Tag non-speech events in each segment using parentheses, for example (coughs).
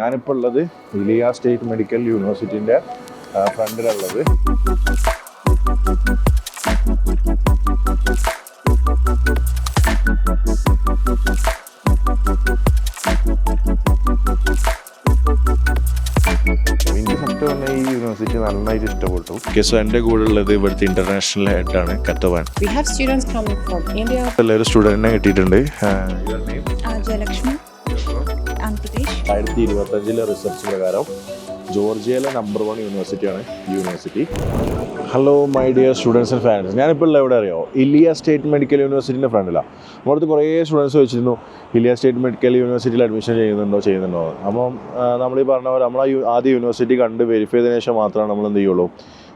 ഞാനിപ്പോൾ ഉള്ളത് Ilia state medical യൂണിവേഴ്സിറ്റിന്റെ ഫ്രണ്ടിലുള്ളത് യൂണിവേഴ്സിറ്റി നന്നായിട്ട് ഇഷ്ടപ്പെട്ടു. സോ എന്റെ കൂടെ ഉള്ളത് ഇവിടുത്തെ ഇന്റർനാഷണൽ ഹെഡാണ് കത്തവാൻ. We have students coming from India, എല്ലാവരും സ്റ്റുഡന്റിനെ കിട്ടിയിട്ടുണ്ട്. ആയിരത്തി ഇരുപത്തഞ്ചിലെ റിസർച്ച് പ്രകാരം ജോർജിയയിലെ number one യൂണിവേഴ്സിറ്റിയാണ് university hello my dear students and fans ഞാനിപ്പോൾ ഉള്ള എവിടെ അറിയോ? ഇലിയ സ്റ്റേറ്റ് മെഡിക്കൽ യൂണിവേഴ്സിറ്റിന്റെ ഫ്രണ്ടിലാണ് അവിടുത്തെ കുറേ സ്റ്റുഡൻസ് ചോദിച്ചിരുന്നു ഇലിയ സ്റ്റേറ്റ് മെഡിക്കൽ യൂണിവേഴ്സിറ്റിയിൽ അഡ്മിഷൻ ചെയ്യുന്നുണ്ടോ ചെയ്യുന്നുണ്ടോ? അപ്പം നമ്മൾ ഈ പറഞ്ഞ പോലെ നമ്മൾ ആദ്യ യൂണിവേഴ്സിറ്റി കണ്ട് വെരിഫൈ ചെയ്തതിനു ശേഷം മാത്രമാണ് നമ്മൾ എന്ത് ചെയ്യുള്ളൂ?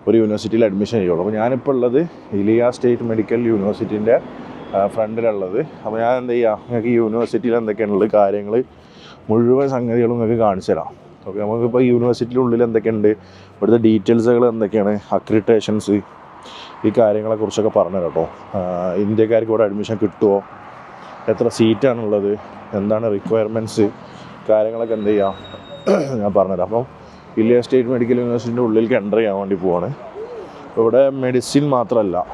ഒരു യൂണിവേഴ്സിറ്റിയിൽ അഡ്മിഷൻ ചെയ്യുള്ളൂ. അപ്പോൾ ഞാനിപ്പോൾ ഉള്ളത് ഇലിയ സ്റ്റേറ്റ് മെഡിക്കൽ യൂണിവേഴ്സിറ്റിന്റെ ഫ്രണ്ടിലുള്ളത് അപ്പോൾ ഞാൻ എന്ത് ചെയ്യുക നിങ്ങൾക്ക് ഈ യൂണിവേഴ്സിറ്റിയിൽ എന്തൊക്കെയാണുള്ളത്? കാര്യങ്ങൾ മുഴുവൻ സംഗതികളും നിങ്ങൾക്ക് കാണിച്ചു തരാം. ഓക്കെ നമുക്കിപ്പോൾ യൂണിവേഴ്സിറ്റിയുടെ ഉള്ളിൽ എന്തൊക്കെയുണ്ട്? ഇവിടുത്തെ ഡീറ്റെയിൽസുകൾ എന്തൊക്കെയാണ്? അക്രിറ്റേഷൻസ് ഈ കാര്യങ്ങളെ കുറിച്ചൊക്കെ പറഞ്ഞു കേട്ടോ. ഇന്ത്യക്കാർക്ക് ഇവിടെ അഡ്മിഷൻ കിട്ടുമോ എത്ര സീറ്റാണുള്ളത് എന്താണ് റിക്വയർമെന്റ്സ് കാര്യങ്ങളൊക്കെ എന്ത് ചെയ്യാം? ഞാൻ പറഞ്ഞുതരാം അപ്പം ഇല്ലിയ സ്റ്റേറ്റ് മെഡിക്കൽ യൂണിവേഴ്സിറ്റിന്റെ ഉള്ളിലേക്ക് എന്റർ ചെയ്യാൻ വേണ്ടി പോവാണ്. ഇവിടെ മെഡിസിൻ മാത്രമല്ല.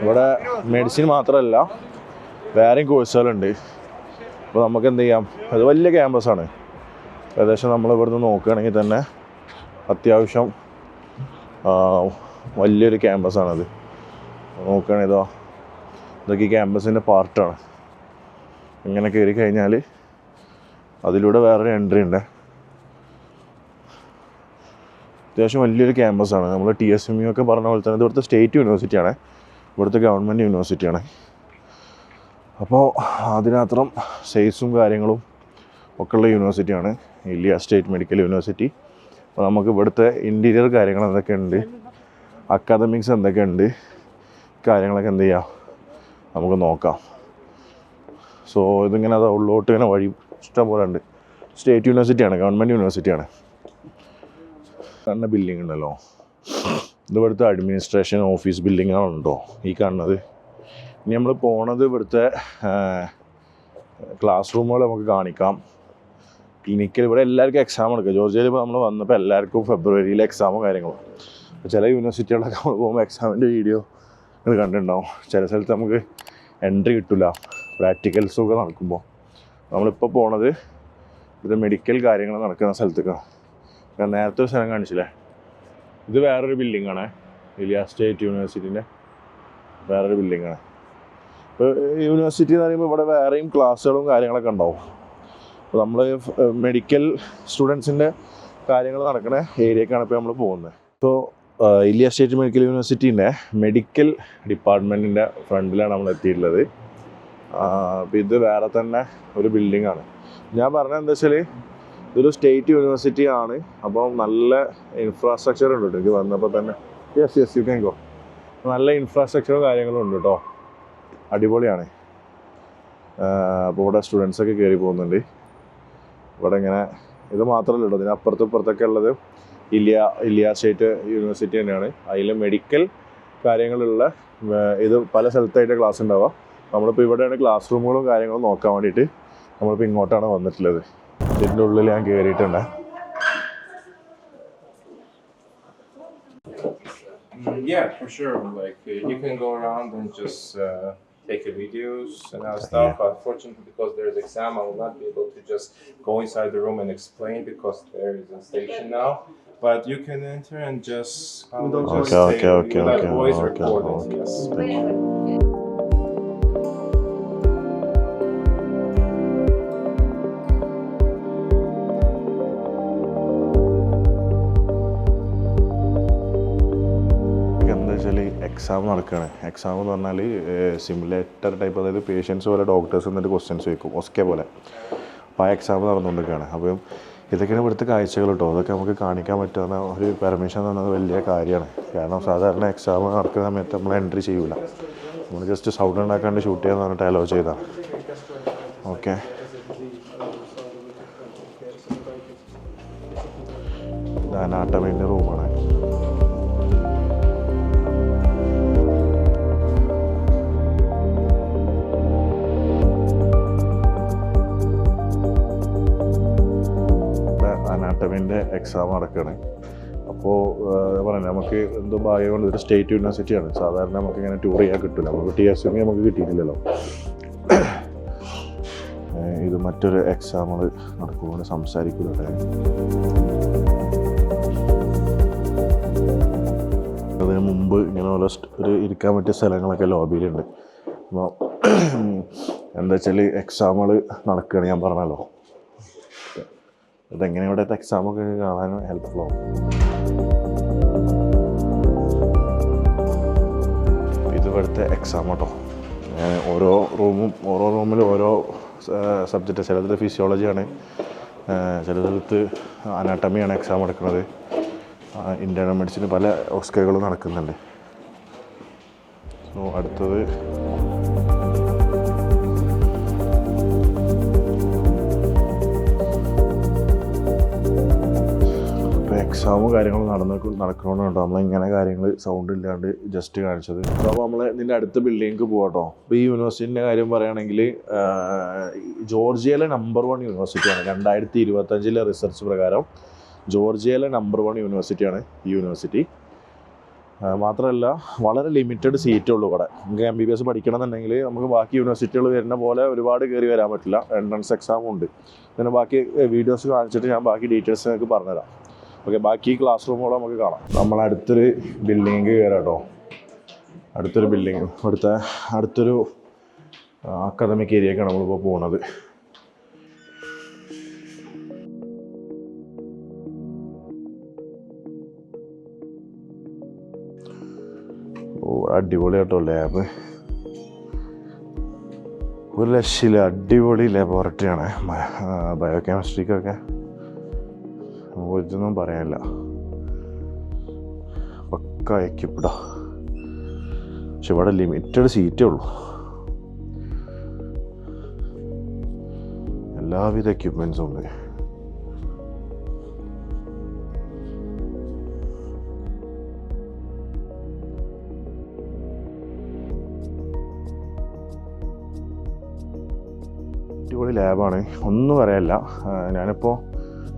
ഇവിടെ മെഡിസിൻ മാത്രമല്ല. വേറെയും കോഴ്സുകളുണ്ട് അപ്പോൾ നമുക്ക് എന്ത് ചെയ്യാം? അത് വലിയ ക്യാമ്പസാണ് ഏകദേശം നമ്മൾ ഇവിടുന്ന് നോക്കുകയാണെങ്കിൽ തന്നെ അത്യാവശ്യം വലിയൊരു ക്യാമ്പസാണത് നോക്കുകയാണെങ്കിൽ ഇതോ ഇതൊക്കെ ഈ ക്യാമ്പസിന്റെ പാർട്ടാണ് ഇങ്ങനെ കയറി കഴിഞ്ഞാൽ അതിലൂടെ വേറൊരു എൻട്രി ഉണ്ട്. അത്യാവശ്യം വലിയൊരു ക്യാമ്പസാണ് നമ്മൾ ടി എസ് എം യു ഒക്കെ പറഞ്ഞ പോലെ തന്നെ ഇവിടുത്തെ സ്റ്റേറ്റ് യൂണിവേഴ്സിറ്റിയാണ് ഇവിടുത്തെ ഗവൺമെന്റ് യൂണിവേഴ്സിറ്റിയാണ് അപ്പോൾ അതിനത്രം സൈസും കാര്യങ്ങളും ഒക്കെ ഉള്ള യൂണിവേഴ്സിറ്റിയാണ് ഇല്ലിയ സ്റ്റേറ്റ് മെഡിക്കൽ യൂണിവേഴ്സിറ്റി അപ്പോൾ നമുക്ക് ഇവിടുത്തെ ഇന്റീരിയർ കാര്യങ്ങൾ എന്തൊക്കെയുണ്ട്? അക്കാദമിക്സ് എന്തൊക്കെയുണ്ട്? കാര്യങ്ങളൊക്കെ എന്ത് ചെയ്യാം? നമുക്ക് നോക്കാം. സോ ഇതിങ്ങനെ അത് ഉള്ളോട്ട് ഇങ്ങനെ വഴി ഇഷ്ടം പോലെ ഉണ്ട്. സ്റ്റേറ്റ് യൂണിവേഴ്സിറ്റിയാണ് ഗവൺമെന്റ് യൂണിവേഴ്സിറ്റിയാണ് കാണുന്ന ബിൽഡിംഗ് ഉണ്ടല്ലോ. ഇത് ഇവിടുത്തെ അഡ്മിനിസ്ട്രേഷൻ ഓഫീസ് ബിൽഡിങ്ങാണുണ്ടോ ഈ കാണുന്നത്? ഇനി നമ്മൾ പോണത് ഇവിടുത്തെ ക്ലാസ് റൂമുകൾ നമുക്ക് കാണിക്കാം. ക്ലിനിക്കിൽ ഇവിടെ എല്ലാവർക്കും എക്സാം എടുക്കുക ജോർജിയയിൽ നമ്മൾ വന്നപ്പോൾ എല്ലാവർക്കും ഫെബ്രുവരിയിൽ എക്സാമും കാര്യങ്ങളും. ചില യൂണിവേഴ്സിറ്റികളൊക്കെ നമ്മൾ പോകുമ്പോൾ എക്സാമിന്റെ വീഡിയോ നിങ്ങൾ കണ്ടിട്ടുണ്ടാവും. ചില സ്ഥലത്ത് നമുക്ക് എൻട്രി കിട്ടില്ല പ്രാക്ടിക്കൽസും ഒക്കെ നടക്കുമ്പോൾ നമ്മളിപ്പോൾ പോണത് ഇവിടെ മെഡിക്കൽ കാര്യങ്ങൾ നടക്കുന്ന സ്ഥലത്തേക്കാണ് നേരത്തെ ഒരു സ്ഥലം കാണിച്ചില്ലേ? ഇത് വേറൊരു ബിൽഡിങ്ങാണ് ഇലിയ സ്റ്റേറ്റ് യൂണിവേഴ്സിറ്റിന്റെ വേറൊരു ബിൽഡിങ്ങാണ് യൂണിവേഴ്സിറ്റി എന്ന് പറയുമ്പോൾ ഇവിടെ വേറെയും ക്ലാസ്സുകളും കാര്യങ്ങളൊക്കെ ഉണ്ടാവും. നമ്മൾ മെഡിക്കൽ സ്റ്റുഡൻസിന്റെ കാര്യങ്ങൾ നടക്കുന്ന ഏരിയക്കാണ് ഇപ്പോൾ നമ്മൾ പോകുന്നത് ഇപ്പോൾ ഇലിയ സ്റ്റേറ്റ് മെഡിക്കൽ യൂണിവേഴ്സിറ്റീന്റെ മെഡിക്കൽ ഡിപ്പാർട്ട്മെന്റിന്റെ ഫ്രണ്ടിലാണ് നമ്മൾ എത്തിയിട്ടുള്ളത്. അപ്പോൾ ഇത് വേറെ തന്നെ ഒരു ബിൽഡിംഗ് ആണ്. ഞാൻ പറഞ്ഞത് എന്താ വെച്ചാൽ ഇതൊരു സ്റ്റേറ്റ് യൂണിവേഴ്സിറ്റി ആണ്. അപ്പോൾ നല്ല ഇൻഫ്രാസ്ട്രക്ചർ ഉണ്ട് കേട്ടോ എനിക്ക് വന്നപ്പോൾ തന്നെ. Yes yes you can go നല്ല ഇൻഫ്രാസ്ട്രക്ചറും കാര്യങ്ങളും ഉണ്ട് കേട്ടോ അടിപൊളിയാണ്. അപ്പോൾ ഇവിടെ സ്റ്റുഡൻസൊക്കെ കയറി പോകുന്നുണ്ട്. ഇവിടെ ഇങ്ങനെ ഇത് മാത്രമല്ല കേട്ടോ ഇതിനപ്പുറത്തും ഇപ്പുറത്തൊക്കെ ഉള്ളത് ഇലിയ ഇലിയ സ്റ്റേറ്റ് യൂണിവേഴ്സിറ്റി തന്നെയാണ്. അതിൽ മെഡിക്കൽ കാര്യങ്ങളുള്ള ഇത് പല സ്ഥലത്തായിട്ട് ക്ലാസ് ഉണ്ടാവുക നമ്മളിപ്പോൾ ഇവിടെയാണ് ക്ലാസ് റൂമുകളും കാര്യങ്ങളും നോക്കാൻ വേണ്ടിയിട്ട് നമ്മളിപ്പോൾ ഇങ്ങോട്ടാണ് വന്നിട്ടുള്ളത്. ഇതിന്റെ ഉള്ളിൽ ഞാൻ കയറിയിട്ടുണ്ട് Mm, Yeah, for sure. Like uh, you can go around and just uh, Take taking videos and our stuff. Yeah. fortunately, because there's exam, I will not be able to just go inside the room and explain because there is a station now. But you can enter and just, um, okay, just okay, okay, okay, okay, okay, okay, yes. Thank you. വെച്ചാൽ exam നടക്കുകയാണ് exam എന്ന് പറഞ്ഞാൽ simulator type അതായത് patients പോലെ doctors എന്നിട്ട് questions ചോദിക്കും. OSCE പോലെ. അപ്പോൾ ആ എക്സാം നടന്നുകൊണ്ടിരിക്കുകയാണ്. അപ്പം ഇതൊക്കെയാണ് ഇവിടുത്തെ കാഴ്ചകൾ കേട്ടോ. അതൊക്കെ നമുക്ക് കാണിക്കാൻ പറ്റുന്ന ഒരു പെർമിഷൻ തന്നത് വലിയ കാര്യമാണ്. കാരണം സാധാരണ എക്സാം നടക്കുന്ന സമയത്ത് നമ്മൾ എൻട്രി ചെയ്യൂല. നമ്മൾ ജസ്റ്റ് സൗണ്ട് ഉണ്ടാക്കാണ്ട് ഷൂട്ട് ചെയ്യാന്ന് പറഞ്ഞിട്ട് അലോ ചെയ്താണ് ഓക്കെ അനാട്ടമിന്റെ റൂമാണ് അനാട്ടമിന്റെ എക്സാം നടക്കുകയാണ്. അപ്പോൾ പറഞ്ഞത് നമുക്ക് എന്തോ ഭാഗ്യം കൊണ്ട് ഒരു സ്റ്റേറ്റ് യൂണിവേഴ്സിറ്റിയാണ് സാധാരണ നമുക്ക് ഇങ്ങനെ ടൂർ ചെയ്യാൻ കിട്ടില്ല നമുക്ക് ടി എസ് എം നമുക്ക് കിട്ടിയിട്ടില്ലല്ലോ. ഇത് മറ്റൊരു എക്സാമുകൾ നടക്കുമ്പോൾ സംസാരിക്കുന്നുണ്ട്. അതിന് മുമ്പ് ഇങ്ങനെ ഓരോ ഒരു ഇരിക്കാൻ പറ്റിയ സ്ഥലങ്ങളൊക്കെ ലോബിയിലുണ്ട്. അപ്പോൾ എന്താ വെച്ചാൽ എക്സാമുകൾ നടക്കുകയാണ് ഞാൻ പറഞ്ഞല്ലോ. അതെങ്ങനെ ഇവിടുത്തെ എക്സാമൊക്കെ കാണാനും ഹെൽപ്ഫുൾ ആവും. ഇത് ഇവിടുത്തെ എക്സാം കേട്ടോ ഓരോ റൂമും ഓരോ റൂമിൽ ഓരോ സബ്ജക്റ്റ് ചിലതിൽ ഫിസിയോളജിയാണ് ചിലതിലത്ത് അനാട്ടമിയാണ് എക്സാം എടുക്കുന്നത്. ഇന്റേർണൽ മെഡിസിന് പല ഓസ്കറുകളും നടക്കുന്നുണ്ട്. സോ അടുത്തത് എക്സാമും കാര്യങ്ങളും നടന്ന നടക്കണമെന്നുണ്ടോ നമ്മളിങ്ങനെ കാര്യങ്ങൾ സൗണ്ട് ഇല്ലാണ്ട് ജസ്റ്റ് കാണിച്ചത്. അപ്പോൾ നമ്മൾ ഇതിന്റെ അടുത്ത ബിൽഡിങ്ങിക്ക് പോകട്ടോ അപ്പോൾ ഈ യൂണിവേഴ്സിറ്റിന്റെ കാര്യം പറയുകയാണെങ്കിൽ ജോർജിയയിലെ നമ്പർ വൺ യൂണിവേഴ്സിറ്റിയാണ് രണ്ടായിരത്തി ഇരുപത്തഞ്ചിലെ റിസർച്ച് പ്രകാരം ജോർജിയയിലെ നമ്പർ വൺ യൂണിവേഴ്സിറ്റിയാണ് ഈ യൂണിവേഴ്സിറ്റി മാത്രമല്ല വളരെ ലിമിറ്റഡ് സീറ്റേ ഉള്ളൂ ഇവിടെ. നമുക്ക് എം ബി ബി എസ് പഠിക്കണമെന്നുണ്ടെങ്കിൽ നമുക്ക് ബാക്കി യൂണിവേഴ്സിറ്റികൾ വരുന്ന പോലെ ഒരുപാട് കയറി വരാൻ പറ്റില്ല. എൻട്രൻസ് എക്സാമും ഉണ്ട്. പിന്നെ ബാക്കി വീഡിയോസ് കാണിച്ചിട്ട് ഞാൻ ബാക്കി ഡീറ്റെയിൽസ് നിങ്ങൾക്ക് പറഞ്ഞുതരാം. ഓക്കെ ബാക്കി ക്ലാസ് റൂമുകൾ നമുക്ക് കാണാം. നമ്മൾ അടുത്തൊരു ബിൽഡിങ് കയറാം കേട്ടോ അടുത്തൊരു ബിൽഡിങ് അടുത്ത അടുത്തൊരു അക്കാദമിക് ഏരിയക്കാണ് നമ്മളിപ്പോൾ പോകുന്നത് ഓ അടിപൊളി കേട്ടോ ലാബ് ഒരു ലക്ഷ്യമില്ല അടിപൊളി ലബോറട്ടറിയാണ് ബയോ കെമിസ്ട്രിക്കൊക്കെ ഇതൊന്നും പറയാനില്ല. പക്ക എക്യുപ്ഡാ പക്ഷെ ഇവിടെ ലിമിറ്റഡ് സീറ്റേ ഉള്ളൂ. എല്ലാവിധ എക്യുപ്മെൻസും ഉണ്ട്. അടിപൊളി ലാബാണ് ഒന്നും പറയാനില്ല. ആ, ഞാനിപ്പോൾ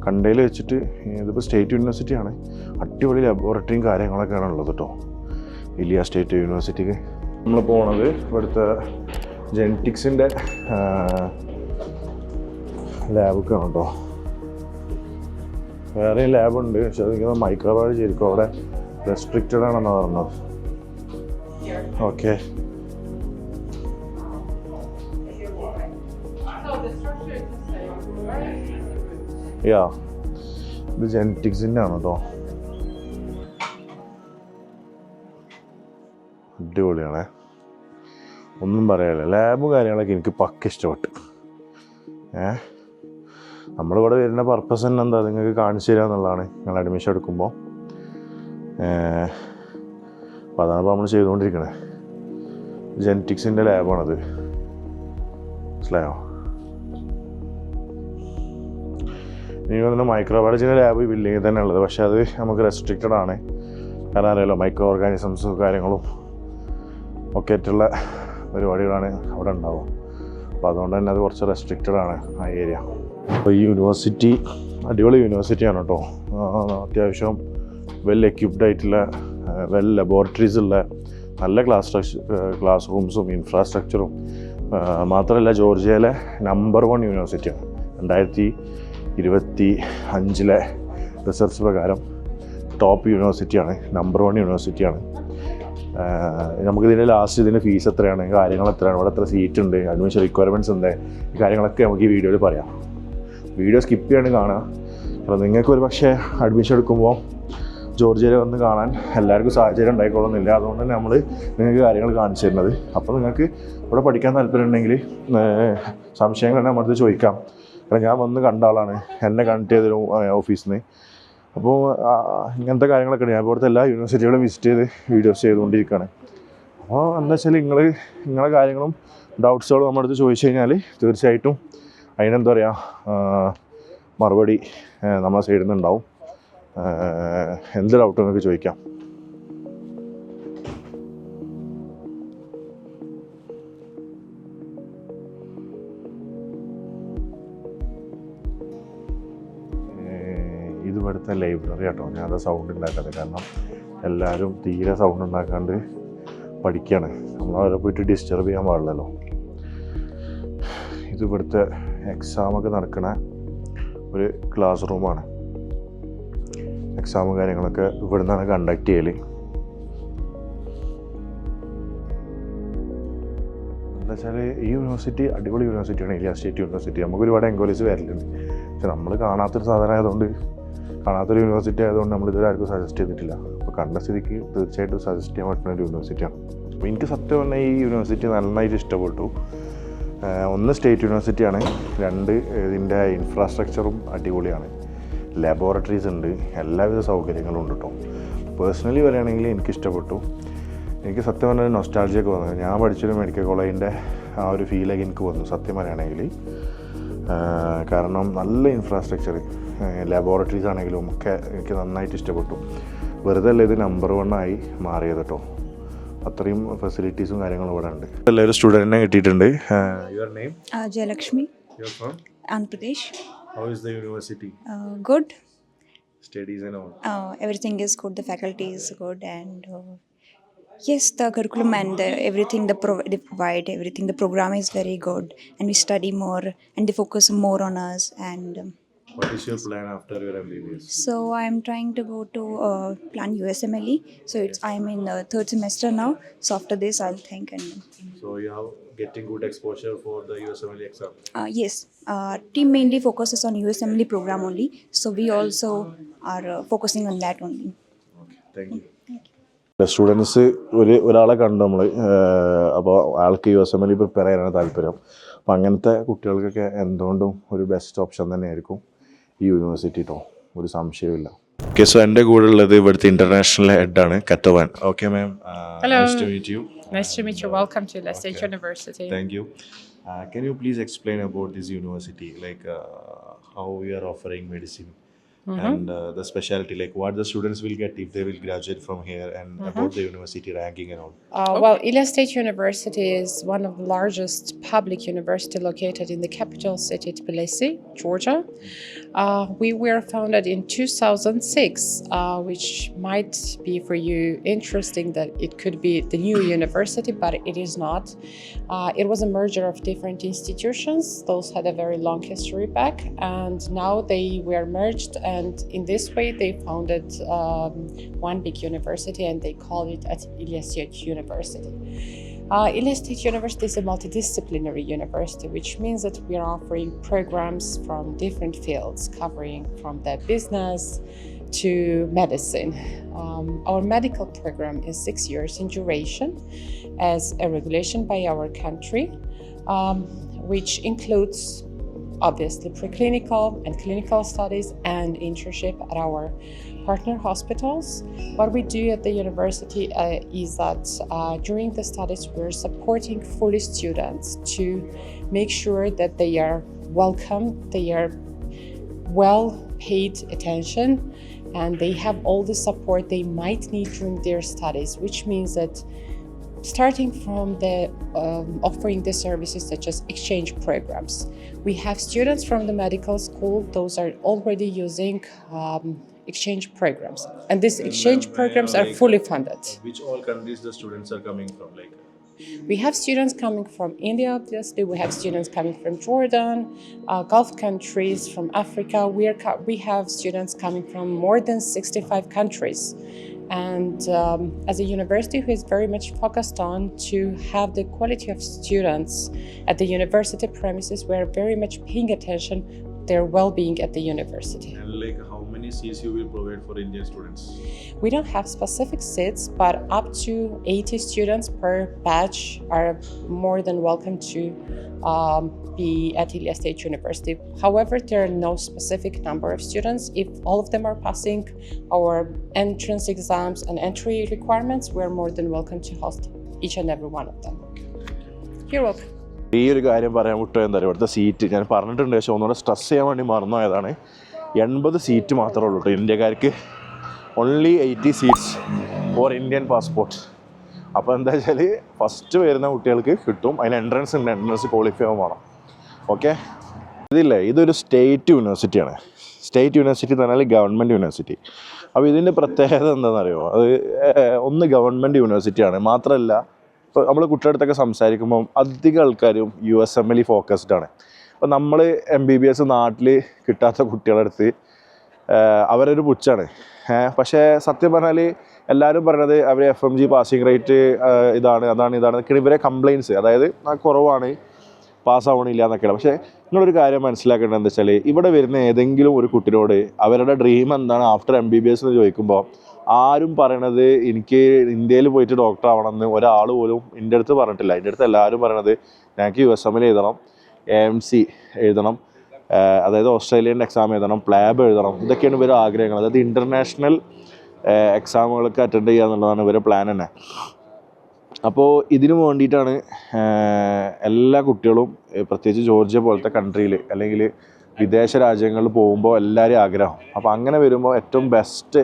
കണ്ടയിൽ വെച്ചിട്ട് ഇതിപ്പോൾ സ്റ്റേറ്റ് യൂണിവേഴ്സിറ്റി ആണ് അടിപൊളി ലബോറട്ടറിയും കാര്യങ്ങളൊക്കെയാണ് ഉള്ളത് കേട്ടോ വലിയ സ്റ്റേറ്റ് യൂണിവേഴ്സിറ്റിക്ക് നമ്മൾ പോണത് ഇവിടുത്തെ ജെനറ്റിക്സിന്റെ ലാബൊക്കെയാണ് കേട്ടോ വേറെയും ലാബുണ്ട് പക്ഷെ അതിങ്ങനെ മൈക്രോബയോളജി ആയിരിക്കും. അവിടെ റെസ്ട്രിക്റ്റഡ് ആണെന്നാണ് പറഞ്ഞത്. Okay yeah. ഇത് ജെനറ്റിക്സിന്റെ ആണ് കേട്ടോ അടിപൊളിയാണേ. ഒന്നും പറയാനില്ല ലാബ് കാര്യങ്ങളൊക്കെ എനിക്ക് പക്ക ഇഷ്ടപ്പെട്ടു. ഏ? നമ്മളിവിടെ വരുന്ന പർപ്പസ് തന്നെ എന്താ നിങ്ങൾക്ക് കാണിച്ചു തരിക എന്നുള്ളതാണ് നിങ്ങൾ അഡ്മിഷൻ എടുക്കുമ്പോൾ അപ്പോൾ അതാണ് ഇപ്പോൾ നമ്മൾ ചെയ്തുകൊണ്ടിരിക്കണേ. ജെനറ്റിക്സിന്റെ ലാബാണത് മനസ്സിലായോ? എനിക്ക് തോന്നുന്നു മൈക്രോബയോളജിന്റെ ലാബ് ബിൽഡിങ്ങിൽ തന്നെ ഉള്ളത്. പക്ഷേ അത് നമുക്ക് റെസ്ട്രിക്റ്റഡ് ആണ്. കാരണം അറിയാലോ മൈക്രോ ഓർഗാനിസംസും കാര്യങ്ങളും ഒക്കെ ആയിട്ടുള്ള പരിപാടികളാണ് അവിടെ ഉണ്ടാവുക. അപ്പോൾ അതുകൊണ്ട് തന്നെ അത് കുറച്ച് റെസ്ട്രിക്റ്റഡ് ആണ് ആ ഏരിയ അപ്പോൾ ഈ യൂണിവേഴ്സിറ്റി അടിപൊളി യൂണിവേഴ്സിറ്റിയാണ് കേട്ടോ. അത്യാവശ്യം വെൽ എക്യുപ്ഡ് ആയിട്ടുള്ള വെൽ ലബോറട്ടറീസ് ഉള്ള നല്ല ക്ലാസ് ക്ലാസ് റൂംസും ഇൻഫ്രാസ്ട്രക്ചറും മാത്രമല്ല ജോർജിയയിലെ നമ്പർ വൺ യൂണിവേഴ്സിറ്റിയാണ് രണ്ടായിരത്തി ഇരുപത്തി അഞ്ചിലെ റിസർച്ച് പ്രകാരം ടോപ്പ് യൂണിവേഴ്സിറ്റിയാണ് നമ്പർ വൺ യൂണിവേഴ്സിറ്റിയാണ് നമുക്കിതിന്റെ ലാസ്റ്റ് ഇതിന്റെ ഫീസ് എത്രയാണ് കാര്യങ്ങൾ എത്രയാണ് ഇവിടെ എത്ര സീറ്റ് ഉണ്ട് അഡ്മിഷൻ റിക്വയർമെന്റ്സ് ഉണ്ട് ഈ കാര്യങ്ങളൊക്കെ നമുക്ക് ഈ വീഡിയോയിൽ പറയാം. വീഡിയോ സ്കിപ്പ് ചെയ്യാണ് കാണുക. അപ്പോൾ നിങ്ങൾക്ക് ഒരു പക്ഷേ അഡ്മിഷൻ എടുക്കുമ്പോൾ ജോർജിയയിൽ വന്ന് കാണാൻ എല്ലാവർക്കും സാഹചര്യം ഉണ്ടായിക്കൊള്ളുന്നില്ല. അതുകൊണ്ട് തന്നെ നമ്മൾ നിങ്ങൾക്ക് കാര്യങ്ങൾ കാണിച്ചു തരുന്നത്. അപ്പോൾ നിങ്ങൾക്ക് ഇവിടെ പഠിക്കാൻ താല്പര്യം ഉണ്ടെങ്കിൽ സംശയങ്ങൾ നമ്മളത് ചോദിക്കാം. കാരണം ഞാൻ വന്ന് കണ്ട ആളാണ്. എന്നെ കണക്ട് ചെയ്തൊരു ഓഫീസിൽ നിന്ന് അപ്പോൾ ഇങ്ങനത്തെ കാര്യങ്ങളൊക്കെ ഞാൻ ഇവിടുത്തെ എല്ലാ യൂണിവേഴ്സിറ്റികളും വിസിറ്റ് ചെയ്ത് വീഡിയോസ് ചെയ്തുകൊണ്ടിരിക്കുകയാണ് അപ്പോൾ എന്താ വെച്ചാൽ നിങ്ങൾ നിങ്ങളെ കാര്യങ്ങളും ഡൗട്ട്സുകളും നമ്മുടെ അടുത്ത് ചോദിച്ചു കഴിഞ്ഞാൽ തീർച്ചയായിട്ടും അതിനെന്താ പറയുക മറുപടി നമ്മുടെ നമ്മളെ സൈഡിൽ നിന്നുണ്ടാവും എന്ത് ഡൗട്ടും നിങ്ങൾക്ക് ചോദിക്കാം. ഇവിടുത്തെ ലൈബ്രറി കേട്ടോ. ഞാൻ അത് സൗണ്ട് ഉണ്ടാക്കാതെ. കാരണം എല്ലാവരും തീരെ സൗണ്ട് ഉണ്ടാക്കാണ്ട് പഠിക്കുകയാണ് നമ്മൾ അവരെ പോയിട്ട് ഡിസ്റ്റർബ് ചെയ്യാൻ പാടില്ലല്ലോ. ഇത് ഇവിടുത്തെ എക്സാമൊക്കെ നടക്കുന്ന ഒരു ക്ലാസ് റൂമാണ് എക്സാമും കാര്യങ്ങളൊക്കെ ഇവിടെ നിന്നാണ് കണ്ടക്ട് ചെയ്യൽ എന്താ വെച്ചാൽ ഈ യൂണിവേഴ്സിറ്റി അടിപൊളി യൂണിവേഴ്സിറ്റിയാണ് ഏരിയ സ്റ്റേറ്റ് യൂണിവേഴ്സിറ്റി നമുക്ക് ഒരുപാട് എൻക്വയറീസ് വരലുണ്ട്. പക്ഷെ നമ്മൾ കാണാത്തൊരു സാധനം ആയതുകൊണ്ട് കാണാത്തൊരു യൂണിവേഴ്സിറ്റി ആയതുകൊണ്ട് നമ്മൾ ഇതുവരെ ആർക്കും സജസ്റ്റ് ചെയ്തിട്ടില്ല. അപ്പോൾ കണ്ട സ്ഥിതിക്ക് തീർച്ചയായിട്ടും സജസ്റ്റ് ചെയ്യാൻ പറ്റുന്ന ഒരു യൂണിവേഴ്സിറ്റിയാണ് അപ്പോൾ എനിക്ക് സത്യം പറഞ്ഞാൽ ഈ യൂണിവേഴ്സിറ്റി നന്നായിട്ട് ഇഷ്ടപ്പെട്ടു. ഒന്ന് സ്റ്റേറ്റ് യൂണിവേഴ്സിറ്റിയാണ് രണ്ട് ഇതിന്റെ ഇൻഫ്രാസ്ട്രക്ചറും അടിപൊളിയാണ്. ലബോറട്ടറീസ് ഉണ്ട്. എല്ലാവിധ സൗകര്യങ്ങളും ഉണ്ട് കേട്ടോ പേഴ്സണലി പറയുകയാണെങ്കിൽ എനിക്ക് ഇഷ്ടപ്പെട്ടു. എനിക്ക് സത്യം പറഞ്ഞാൽ നൊസ്റ്റാൾജിയൊക്കെ വന്നത് ഞാൻ പഠിച്ചൊരു മെഡിക്കൽ കോളേജിന്റെ ആ ഒരു ഫീലൊക്കെ എനിക്ക് വന്നു സത്യം പറയുകയാണെങ്കിൽ. കാരണം നല്ല ഇൻഫ്രാസ്ട്രക്ചർ ലാബോറട്ടറീസ് ആണെങ്കിലും ഒക്കെ എനിക്ക് നന്നായിട്ട് ഇഷ്ടപ്പെട്ടു. വെറുതെ അല്ല ഇത് നമ്പർ വൺ ആയി മാറിയത് കേട്ടോ അത്രയും ഫെസിലിറ്റീസും കാര്യങ്ങളും ഇവിടെ ഉണ്ട്. എല്ലാവരും സ്റ്റുഡന്റിനെ കിട്ടിയിട്ടുണ്ട്. Your name Jayalakshmi. Andhra Pradesh how is the university good studies and all everything is good the faculty good and yes the curriculum and everything the provide provide everything the programme is very and we study more and the focus more on us and what is your plan after your S so I am trying to go to uh, plan USMLE. E. So it's I am in uh, third semester now. So after this, I'll think and. So you have getting good exposure for the USMLE exam. Uh, yes, uh, team mainly focuses on USMLE E program only. So we also are uh, focusing on that only. Okay. Thank you. Students ഒരു ഒരാളെ കണ്ടു നമ്മൾ അപ്പോൾ ആൾക്ക് U S M L prepare ചെയ്യാനാണ് താല്പര്യം അപ്പോൾ അങ്ങനത്തെ കുട്ടികൾക്കൊക്കെ എന്തുകൊണ്ടും ഒരു ബെസ്റ്റ് ഓപ്ഷൻ തന്നെയായിരിക്കും ഈ യൂണിവേഴ്സിറ്റി കേട്ടോ ഒരു സംശയമില്ല ഓക്കെ സോ എന്റെ കൂടെ ഉള്ളത് ഇവിടുത്തെ international ഹെഡാണ് Ketevan okay ma'am Hello. To meet you Nice to meet you. Welcome to Leicester Okay. University. Thank you. Uh, can you please explain about this university, like uh, how we are offering medicine and uh, the specialty, like what the students will get if they will graduate from here, and about the university ranking and all. Uh, Well, Ilias State University is one of the largest public university located in the capital city, Tbilisi, Georgia. Uh, we were founded in 2006, uh, which might be for you interesting that it could be the new (coughs) university, but it is not. Uh, it was a merger of different institutions. Those had a very long history back, and now they were merged. And in this way, they founded um, one big university, and they called it at Ilyasiyat University. Uh, State University is a multidisciplinary university, which means that we are offering programs from different fields, covering from the business to medicine. Um, our medical program is six years in duration as a regulation by our country, um, which includes obviously preclinical and clinical studies and internship at our partner hospitals. What we do at the university uh, is that uh, during the studies, we're supporting fully students to make sure that they are welcome, they are well paid attention, and they have all the support they might need during their studies, which means that starting from the um, offering the services such as exchange programs. We have students from the medical school; those are already using um, exchange programs, and these exchange programs are fully funded. Which all countries the students are coming from, like. We have students coming from India, obviously. We have students coming from Jordan, uh, Gulf countries, from Africa. We are we have students coming from more than 65 countries. And um, as a university who is very much focused on to have the quality of students at the university premises, we're very much paying attention their well-being at the university. And like how many seats you will provide for Indian students? We don't have specific seats, but up to 80 students per batch are more than welcome to um, be at Ilia State University. However, there are no specific number of students. If all of them are passing our entrance exams and entry requirements, we're more than welcome to host each and every one of them. You're welcome. ഈ ഒരു കാര്യം പറയാൻ വിട്ടോ എന്താ പറയുക? ഇവിടുത്തെ seat ഞാൻ പറഞ്ഞിട്ടുണ്ട്. പക്ഷേ ഒന്നുകൂടെ സ്ട്രെസ് ചെയ്യാൻ വേണ്ടി മറന്നുപോയതാണ്. എൺപത് സീറ്റ് മാത്രമേ ഉള്ളൂ കേട്ടോ ഇന്ത്യക്കാർക്ക്. Only eighty seats for Indian passport അപ്പോൾ എന്താ വെച്ചാൽ ഫസ്റ്റ് വരുന്ന കുട്ടികൾക്ക് കിട്ടും. അതിന് എൻട്രൻസ് ഉണ്ട്. എൻട്രൻസ് ക്വാളിഫൈ ആവാൻ വേണം ഓക്കെ ഇതില്ലേ? ഇതൊരു സ്റ്റേറ്റ് യൂണിവേഴ്സിറ്റിയാണ് സ്റ്റേറ്റ് യൂണിവേഴ്സിറ്റി എന്ന് പറഞ്ഞാൽ ഗവൺമെന്റ് യൂണിവേഴ്സിറ്റി അപ്പോൾ ഇതിന്റെ പ്രത്യേകത എന്താണെന്നറിയോ അത് ഒന്ന് ഗവൺമെന്റ് യൂണിവേഴ്സിറ്റിയാണ് മാത്രമല്ല ഇപ്പോൾ നമ്മൾ കുട്ടികളുടെ അടുത്തൊക്കെ സംസാരിക്കുമ്പോൾ അധികം ആൾക്കാരും U S M L focused ആണ്. അപ്പോൾ നമ്മൾ എം ബി ബി എസ് നാട്ടിൽ കിട്ടാത്ത കുട്ടികളുടെ അടുത്ത് അവരൊരു പുച്ഛാണ്. പക്ഷേ സത്യം പറഞ്ഞാൽ എല്ലാവരും പറയണത് അവർ F M G passing rate ഇതാണ് അതാണ് ഇതാണ് എന്നൊക്കെയാണ് ഇവരെ കംപ്ലയിൻസ് അതായത് കുറവാണ് പാസ്സാവണില്ല എന്നൊക്കെയാണ്. പക്ഷേ നിങ്ങളൊരു കാര്യം മനസ്സിലാക്കേണ്ടത് എന്താ വെച്ചാൽ ഇവിടെ വരുന്ന ഏതെങ്കിലും ഒരു കുട്ടിയോട് അവരുടെ ഡ്രീം എന്താണ് after M B B S എന്ന് ചോദിക്കുമ്പോൾ ആരും പറയണത് എനിക്ക് ഇന്ത്യയിൽ പോയിട്ട് ഡോക്ടർ ആവണമെന്ന് ഒരാൾ പോലും എന്റെ അടുത്ത് പറഞ്ഞിട്ടില്ല. എന്റെ അടുത്ത് എല്ലാവരും പറയണത് ഞങ്ങൾക്ക് യു എസ് എമ്മിൽ എഴുതണം എ സി എഴുതണം അതായത് ഓസ്ട്രേലിയൻ എക്സാം എഴുതണം പ്ലാബ് എഴുതണം. ഇതൊക്കെയാണ് ഇവരുടെ ആഗ്രഹങ്ങൾ. അതായത് ഇന്റർനാഷണൽ എക്സാമുകളൊക്കെ അറ്റൻഡ് ചെയ്യുക എന്നുള്ളതാണ് ഇവരുടെ പ്ലാൻ തന്നെ. അപ്പോൾ ഇതിനു വേണ്ടിയിട്ടാണ് എല്ലാ കുട്ടികളും പ്രത്യേകിച്ച് ജോർജിയ പോലത്തെ കൺട്രിയിൽ അല്ലെങ്കിൽ വിദേശ രാജ്യങ്ങളിൽ പോകുമ്പോൾ എല്ലാവരും ആഗ്രഹം. അപ്പോൾ അങ്ങനെ വരുമ്പോൾ ഏറ്റവും ബെസ്റ്റ്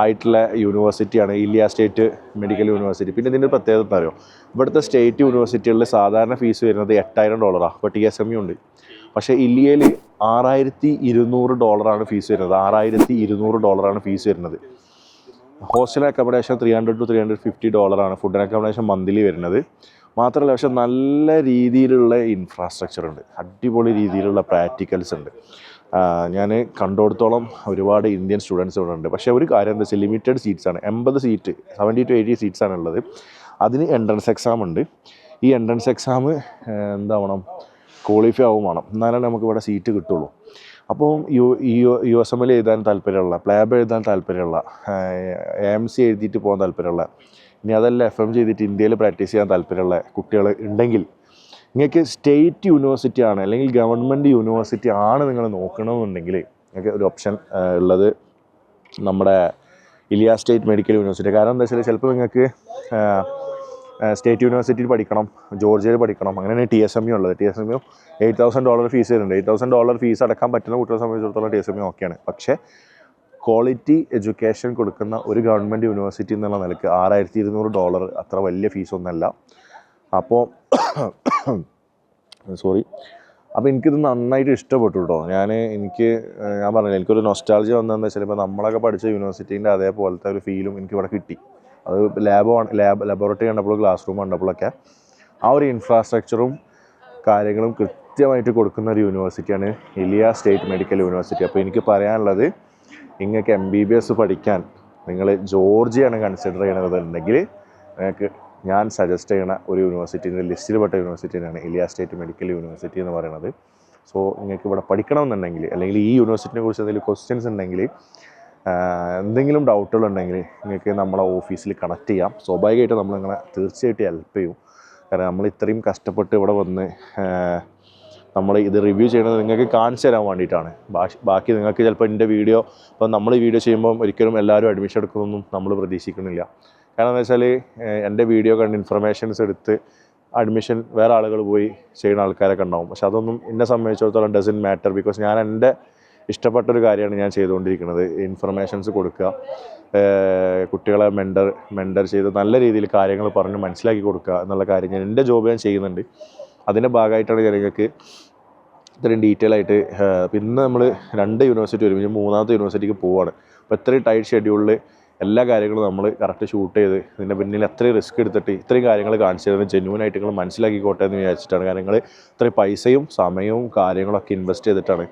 ആയിട്ടുള്ള യൂണിവേഴ്സിറ്റിയാണ് ഇല്ലിയ സ്റ്റേറ്റ് മെഡിക്കൽ യൂണിവേഴ്സിറ്റി. പിന്നെ ഇതിന്റെ പ്രത്യേകത എന്താ ഇവിടുത്തെ സ്റ്റേറ്റ് യൂണിവേഴ്സിറ്റികളിൽ സാധാരണ ഫീസ് വരുന്നത് എട്ടായിരം ഡോളറാണ് ഇപ്പോൾ ടി എസ് എം യു ഉണ്ട്. പക്ഷേ ഇല്ലിയയിൽ ആറായിരത്തി ഇരുന്നൂറ് ഡോളറാണ് ഫീസ് വരുന്നത്. ആറായിരത്തി ഇരുന്നൂറ് ഡോളറാണ് ഫീസ് വരുന്നത്. Hostel accommodation three hundred to three hundred fifty ഡോളറാണ്. ഫുഡ് ആൻഡ് അക്കോമഡേഷൻ മന്ത്ലി വരുന്നത്. മാത്രമല്ല പക്ഷെ നല്ല രീതിയിലുള്ള ഇൻഫ്രാസ്ട്രക്ചർ ഉണ്ട്. അടിപൊളി രീതിയിലുള്ള പ്രാക്ടിക്കൽസ് ഉണ്ട്. ഞാൻ കണ്ടോടത്തോളം ഒരുപാട് ഇന്ത്യൻ സ്റ്റുഡൻസ് ഇവിടെ ഉണ്ട്. പക്ഷേ ഒരു കാര്യം എന്താ വെച്ചാൽ ലിമിറ്റഡ് സീറ്റ്സ് ആണ്. എൺപത് seat seventy to eighty seats ആണ് ഉള്ളത്. അതിന് എൻട്രൻസ് എക്സാം ഉണ്ട്. ഈ എൻട്രൻസ് എക്സാം എന്താവണം? ക്വാളിഫൈ ആവും വേണം. എന്നാലാണ് നമുക്ക് ഇവിടെ സീറ്റ് കിട്ടുള്ളൂ. അപ്പോൾ യു യു എസ് എൽ എഴുതാൻ താല്പര്യമുള്ള പ്ലാബ് എഴുതാൻ താല്പര്യമുള്ള എ എം സി എഴുതിയിട്ട് പോകാൻ താല്പര്യമുള്ള ഇനി അതല്ല എഫ് എം ചെയ്തിട്ട് ഇന്ത്യയിൽ പ്രാക്ടീസ് ചെയ്യാൻ താല്പര്യമുള്ള കുട്ടികൾ ഉണ്ടെങ്കിൽ നിങ്ങൾക്ക് സ്റ്റേറ്റ് യൂണിവേഴ്സിറ്റി ആണ് അല്ലെങ്കിൽ ഗവൺമെന്റ് യൂണിവേഴ്സിറ്റി ആണ് നിങ്ങൾ നോക്കണമെന്നുണ്ടെങ്കിൽ നിങ്ങൾക്ക് ഒരു ഓപ്ഷൻ ഉള്ളത് നമ്മുടെ ഇലിയ സ്റ്റേറ്റ് മെഡിക്കൽ യൂണിവേഴ്സിറ്റി. കാരണം എന്താ വെച്ചാൽ ചിലപ്പോൾ നിങ്ങൾക്ക് സ്റ്റേറ്റ് യൂണിവേഴ്സിറ്റിയിൽ പഠിക്കണം ജോർജിയയിൽ പഠിക്കണം അങ്ങനെയാണ് ടി എസ് എം യു ഉള്ളത്. T S M U eight thousand dollar fees വരുന്നുണ്ട്. എയ്റ്റ് തൗസൻഡ് ഡോളർ ഫീസ് അടക്കാൻ പറ്റുന്ന കുട്ടികളെ സംബന്ധിച്ചിടത്തോളം ടി എസ് എം യു ഓക്കെയാണ് പക്ഷേ ക്വാളിറ്റി എഡ്യൂക്കേഷൻ കൊടുക്കുന്ന ഒരു ഗവൺമെന്റ് യൂണിവേഴ്സിറ്റി എന്നുള്ള നിലയ്ക്ക് ആറായിരത്തി ഇരുന്നൂറ് ഡോളർ അത്ര വലിയ ഫീസൊന്നുമല്ല അപ്പോൾ സോറി (coughs) അപ്പോൾ എനിക്കിത് നന്നായിട്ട് ഇഷ്ടപ്പെട്ടു കേട്ടോ ഞാൻ എനിക്ക് ഞാൻ പറഞ്ഞില്ല എനിക്കൊരു നൊസ്റ്റാൾജി വന്നതെന്ന് വെച്ചാൽ ഇപ്പോൾ നമ്മളൊക്കെ പഠിച്ച യൂണിവേഴ്സിറ്റീന്റെ അതേപോലത്തെ ഒരു ഫീലും എനിക്ക് ഇവിടെ കിട്ടി. അത് ലാബ് ലാബ് ലബോറട്ടറി കണ്ടപ്പോൾ ക്ലാസ് റൂം കണ്ടപ്പോഴൊക്കെ ആ ഒരു ഇൻഫ്രാസ്ട്രക്ചറും കാര്യങ്ങളും കൃത്യമായിട്ട് കൊടുക്കുന്ന ഒരു യൂണിവേഴ്സിറ്റിയാണ് ഇലിയ സ്റ്റേറ്റ് മെഡിക്കൽ യൂണിവേഴ്സിറ്റി. അപ്പോൾ എനിക്ക് പറയാനുള്ളത് നിങ്ങൾക്ക് എം ബി ബി എസ് പഠിക്കാൻ നിങ്ങൾ ജോർജിയാണ് കൺസിഡർ ചെയ്യണമെന്നുണ്ടെങ്കിൽ നിങ്ങൾക്ക് ഞാൻ സജസ്റ്റ് ചെയ്യുന്ന ഒരു യൂണിവേഴ്സിറ്റിന്റെ ലിസ്റ്റിൽപ്പെട്ട യൂണിവേഴ്സിറ്റി തന്നെയാണ് ഇലിയ സ്റ്റേറ്റ് മെഡിക്കൽ യൂണിവേഴ്സിറ്റി എന്ന് പറയുന്നത് സോ നിങ്ങൾക്ക് ഇവിടെ പഠിക്കണമെന്നുണ്ടെങ്കിൽ അല്ലെങ്കിൽ ഈ യൂണിവേഴ്സിറ്റിനെ കുറിച്ച് എന്തെങ്കിലും ക്വസ്റ്റ്യൻസ് ഉണ്ടെങ്കിൽ എന്തെങ്കിലും ഡൗട്ടുകൾ ഉണ്ടെങ്കിൽ നിങ്ങൾക്ക് നമ്മളെ ഓഫീസിൽ കണക്ട് ചെയ്യാം. സ്വാഭാവികമായിട്ട് നിങ്ങളെ തീർച്ചയായിട്ടും ഹെൽപ്പ് ചെയ്യും. കാരണം നമ്മൾ ഇത്രയും കഷ്ടപ്പെട്ട് ഇവിടെ വന്ന് നമ്മൾ ഇത് റിവ്യൂ ചെയ്യുന്നത് നിങ്ങൾക്ക് കാണിച്ചു തരാൻ വേണ്ടിയിട്ടാണ്. ബാക്കി നിങ്ങൾക്ക് ചിലപ്പോൾ എന്റെ വീഡിയോ ഇപ്പോൾ നമ്മൾ വീഡിയോ ചെയ്യുമ്പോൾ ഒരിക്കലും എല്ലാവരും അഡ്മിഷൻ എടുക്കുമെന്നും നമ്മൾ പ്രതീക്ഷിക്കുന്നില്ല. കാരണം എന്താ വെച്ചാൽ എന്റെ വീഡിയോ കണ്ട് ഇൻഫർമേഷൻസ് എടുത്ത് അഡ്മിഷൻ വേറെ ആളുകൾ പോയി ചെയ്യുന്ന ആൾക്കാരൊക്കെ ഉണ്ടാവും. പക്ഷെ അതൊന്നും എന്നെ സംബന്ധിച്ചിടത്തോളം ഡസൻ മാറ്റർ ബിക്കോസ് ഞാൻ എന്റെ ഇഷ്ടപ്പെട്ട ഒരു കാര്യമാണ് ഞാൻ ചെയ്തുകൊണ്ടിരിക്കുന്നത്. ഇൻഫർമേഷൻസ് കൊടുക്കുക കുട്ടികളെ മെൻഡർ മെൻഡർ ചെയ്ത് നല്ല രീതിയിൽ കാര്യങ്ങൾ പറഞ്ഞ് മനസ്സിലാക്കി കൊടുക്കുക എന്നുള്ള കാര്യം ഞാൻ എന്റെ ജോബ് ഞാൻ ചെയ്യുന്നുണ്ട്. അതിന്റെ ഭാഗമായിട്ടാണ് ജനങ്ങൾക്ക് നിങ്ങൾക്ക് ഇത്രയും ഡീറ്റെയിൽ ആയിട്ട് ഇന്ന് നമ്മൾ രണ്ട് യൂണിവേഴ്സിറ്റി ഒരുമിച്ച് മൂന്നാമത്തെ യൂണിവേഴ്സിറ്റിക്ക് പോവുകയാണ് അപ്പോൾ ഇത്രയും ടൈറ്റ് ഷെഡ്യൂളിൽ എല്ലാ കാര്യങ്ങളും നമ്മൾ കറക്റ്റ് ഷൂട്ട് ചെയ്ത് ഇതിന്റെ പിന്നിൽ അത്രയും റിസ്ക് എടുത്തിട്ട് ഇത്രയും കാര്യങ്ങൾ കാണിച്ചു തരുന്നത് ജെന്യൂനായിട്ട് നിങ്ങൾ മനസ്സിലാക്കിക്കോട്ടെ എന്ന് വിചാരിച്ചിട്ടാണ്. കാരണം നിങ്ങൾ ഇത്രയും പൈസയും സമയവും കാര്യങ്ങളൊക്കെ ഇൻവെസ്റ്റ് ചെയ്തിട്ടാണ്.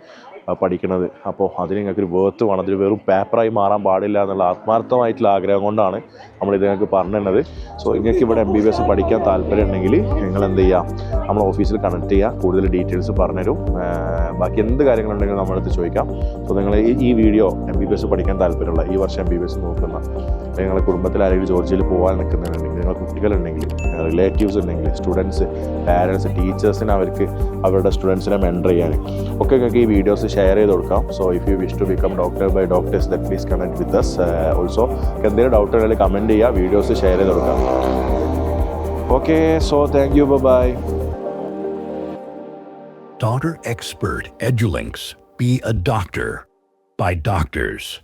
പഠിക്കുന്നത് അപ്പോൾ അതിന് നിങ്ങൾക്കൊരു വേർത്ത് വേണം. അതിൽ വെറും പേപ്പറായി മാറാൻ പാടില്ല എന്നുള്ള ആത്മാർത്ഥമായിട്ടുള്ള ആഗ്രഹം കൊണ്ടാണ് നമ്മൾ നമ്മളിത് നിങ്ങൾക്ക് പറഞ്ഞത് സോ നിങ്ങൾക്ക് ഇവിടെ എം ബി ബി എസ് പഠിക്കാൻ താല്പര്യം ഉണ്ടെങ്കിൽ നിങ്ങൾ എന്ത് ചെയ്യുക നമ്മൾ ഓഫീസിൽ കണക്ട് ചെയ്യുക കൂടുതൽ ഡീറ്റെയിൽസ് പറഞ്ഞുതരും. തരും ബാക്കി എന്ത് കാര്യങ്ങളുണ്ടെങ്കിലും നമ്മളെടുത്ത് ചോദിക്കാം. സോ നിങ്ങൾ ഈ video M B B S പഠിക്കാൻ താല്പര്യമുള്ള ഈ വർഷം എം ബി ബി എസ് നോക്കുന്ന നിങ്ങളുടെ കുടുംബത്തിൽ ആരെങ്കിലും ജോർജിയയിൽ പോകാൻ നിൽക്കുന്നുണ്ടെങ്കിൽ നിങ്ങളുടെ കുട്ടികളുണ്ടെങ്കിൽ റിലേറ്റീവ്സ് ഉണ്ടെങ്കിൽ സ്റ്റുഡൻസ് പാരൻസ് ടീച്ചേഴ്സിന് അവർക്ക് അവരുടെ സ്റ്റുഡൻസിനെ മെന്റർ ചെയ്യാൻ ഒക്കെ ഈ വീഡിയോസ് ഷെയർ ചെയ്ത് കൊടുക്കാം so if you wish to become doctor by doctors that please connect with us also എന്തെങ്കിലും ഡൗട്ട് ഉണ്ടെങ്കിൽ കമന്റ് ചെയ്യുക വീഡിയോസ് ഷെയർ ചെയ്ത് കൊടുക്കാം okay so thank you bye Daughter Expert Edulinks. Be a doctor by doctors.